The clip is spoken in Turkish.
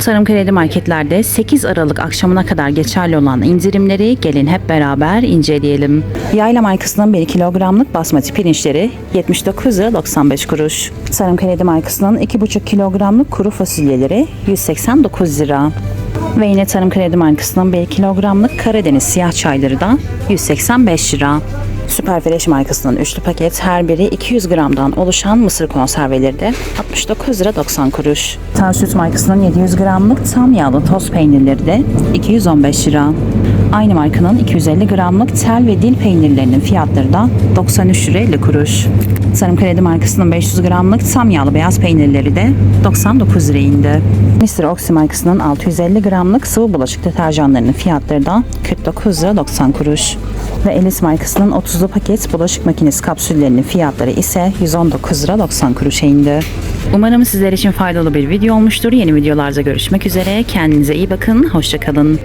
Tarım kredi marketlerde 8 Aralık akşamına kadar geçerli olan indirimleri gelin hep beraber inceleyelim. Yayla markasının 1 kilogramlık basmati pirinçleri 79 lira 95 kuruş. Tarım kredi markasının 2,5 kilogramlık kuru fasulyeleri 189 lira. Ve yine Tarım Kredi markasının 1 kilogramlık Karadeniz siyah çayları da 185 lira. Süperfresh markasının üçlü paket her biri 200 gramdan oluşan mısır konserveleri de 69 lira 90 kuruş. Tansüt markasının 700 gramlık tam yağlı toz peynirleri de 215 lira. Aynı markanın 250 gramlık tel ve dil peynirlerinin fiyatları da 93 lira 50 kuruş. Tarım Kredi markasının 500 gramlık tam yağlı beyaz peynirleri de 99 lira indi. Mr. Oxy markasının 650 gramlık sıvı bulaşık deterjanlarının fiyatları da 49 lira 90 kuruş. Ve Elis markasının 30'lu paket bulaşık makinesi kapsüllerinin fiyatları ise 119 lira 90 kuruşa indi. Umarım sizler için faydalı bir video olmuştur. Yeni videolarda görüşmek üzere. Kendinize iyi bakın. Hoşçakalın.